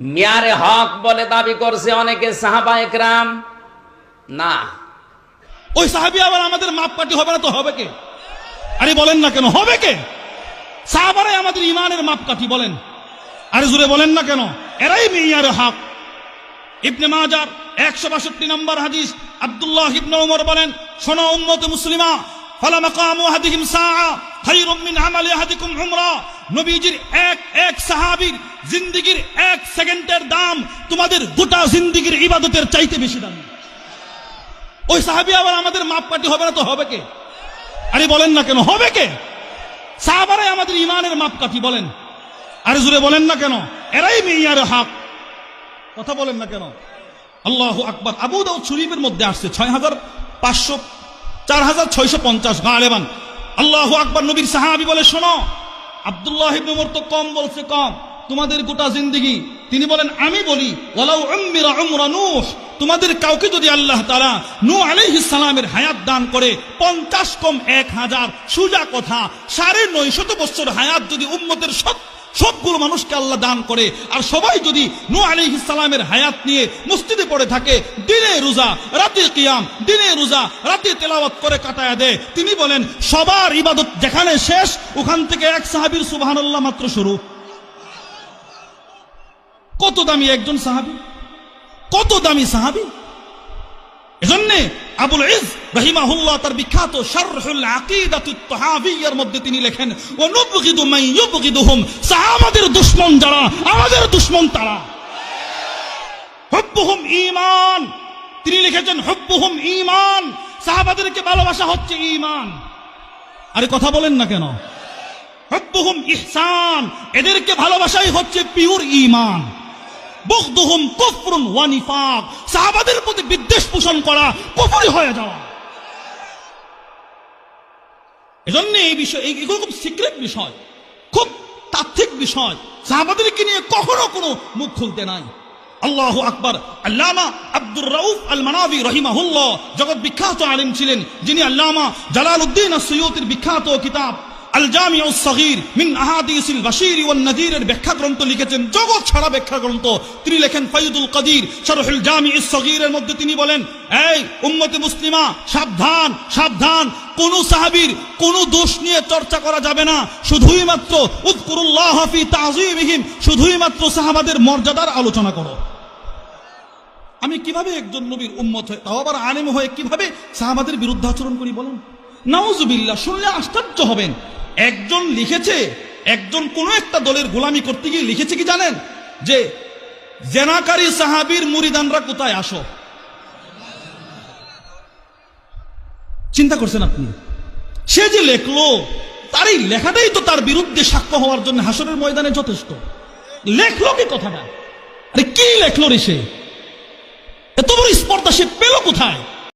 মিয়ারে হক বলে দাবি করছে অনেকে সাহাবা একরাম। না। ওই সাহাবি আবার আমাদের মাপকাঠি হবে না তো হবে কে? আরে বলেন না কেন, হবে কে? সাহাবারাই আমাদের ইমানের মাপকাঠি বলেন। আরে জুড়ে বলেন না কেন, এরাই মেয়ার হক। ইবনে মাজার একশো বাষট্টি নম্বর হাদিস, আব্দুল্লাহ ইবনে ওমর বলেন, শোনো উম্মত মুসলিমা ফালা মাকামু আহাদিহিম সাআ খায়রুম এক এক সাহাবীর জিন্দেগীর এক সেকেন্ডের দাম তোমাদের গোটা জিন্দেগীর ইবাদতের চাইতে বেশি দাম। ওই সাহাবি আবার আমাদের মাপকাঠি হবে না তো হবে কে? আরে বলেন না কেন, হবে কে? সাহাবারাই আমাদের ইমানের মাপকাঠি বলেন। আরে জুড়ে বলেন না কেন, এরাই মেয়ার হক। কথা বলেন না কেন। আল্লাহ আকবর। আবু দাউদ শরীফের মধ্যে আসছে ছয় হাজার পাঁচশো, চার হাজার ছয়শো পঞ্চাশ গালেবান। আল্লাহ আকবর নবীর সাহাবি বলে, শোনো, আব্দুল্লাহ ইবনুমর তো কম বলছে, কম। তোমাদের গোটা জিন্দিগি, তিনি বলেন, আমি বলি তোমাদের কাউকে যদি আল্লাহ তারা নু আলাইহিস সালামের হায়াত দান করে, পঞ্চাশ কম এক হাজার, সুজা কথা, সাড়ে নয় শত বছর হায়াত যদি উম্মতের সব সবগুলো মানুষকে আল্লাহ দান করে। আর সবাই যদি নু আলাইহিস সালামের হায়াত নিয়ে মসজিদে পড়ে থাকে, দিনে রোজা রাতে কিয়াম, দিনে রোজা, রাতে তেলাওয়াত করে কাটায় দেয়। তিনি বলেন, সবার ইবাদত যেখানে শেষ, ওখান থেকে এক সাহাবীর সুবহানাল্লাহ মাত্র শুরু। কত দামি একজন সাহাবি? কত দামি সাহাবী? এজন্য আবুল ইজ রহিমাহুল্লাহ তার বিখ্যাত শারহুল আকিদাতুত তাহাবিয়ার মধ্যে তিনি লেখেন ও নুবগিদু মান ইউবগিদুহুম সাহাবাদের দুশমন যারা, আমাদের দুশমন তারা। হুব্বুহুম ঈমান তিনি লিখেছেন, হুব্বুহুম ঈমান সাহাবাদেরকে ভালোবাসা হচ্ছে ঈমান। আরে কথা বলেন না কেন? হুব্বুহুম ইহসান এদেরকে ভালোবাসাই হচ্ছে পিওর ঈমান। নিফাক। সাহাবাদের প্রতি বিদ্বেষ পোষণ করা হয়ে যাওয়া। এজন্য এই বিষয় এগুলো খুব সিক্রেট বিষয়, খুব তাত্ত্বিক বিষয়। সাহাবাদেরকে নিয়ে কখনো কোনো মুখ খুলতে নাই। আল্লাহ আকবর। আল্লামা আব্দুর রউফ আল মানাবি রহিমাহুল্লাহ জগৎ বিখ্যাত আলিম ছিলেন। যিনি আল্লামা জালাল উদ্দিন সৈয়দের বিখ্যাত কিতাব মিন লিখেছেন। ছাড়া তিনি লেখেন মধ্যে তিনি বলেন, এই মুসলিমা, সাবধান সাবধান। কোন সাহাবীর কোন দোষ নিয়ে চর্চা করা যাবে না। শুধুই মাত্র উযকুরুল্লাহ ফি তাযীবিহিম শুধুই মাত্র সাহাবাদের মর্যাদার আলোচনা করো। আমি কীভাবে একজন নবীর উম্মত হয়ে, তাও আবার আলেম হয়ে কীভাবে সাহাবাদের বিরুদ্ধে আচরণ করি বলুন? নাউজুবিল্লাহ, শুনলে আশ্চর্য হবেন। একজন লিখেছে, একজন কোন একটা দলের গোলামি করতে গিয়ে লিখেছে কি জানেন? যে, জেনাকারী সাহাবীর মুরিদানরা কোথায়? আসো। চিন্তা করছেন আপনি? সে যে লেখলো তার এই লেখাটাই তো তার বিরুদ্ধে সাক্ষ্য হওয়ার জন্য হাসরের ময়দানে যথেষ্ট। লেখলো কি কথাটা? আরে কি লেখলো রে সে? এত বড় স্পর্ধা সে পেল কোথায়?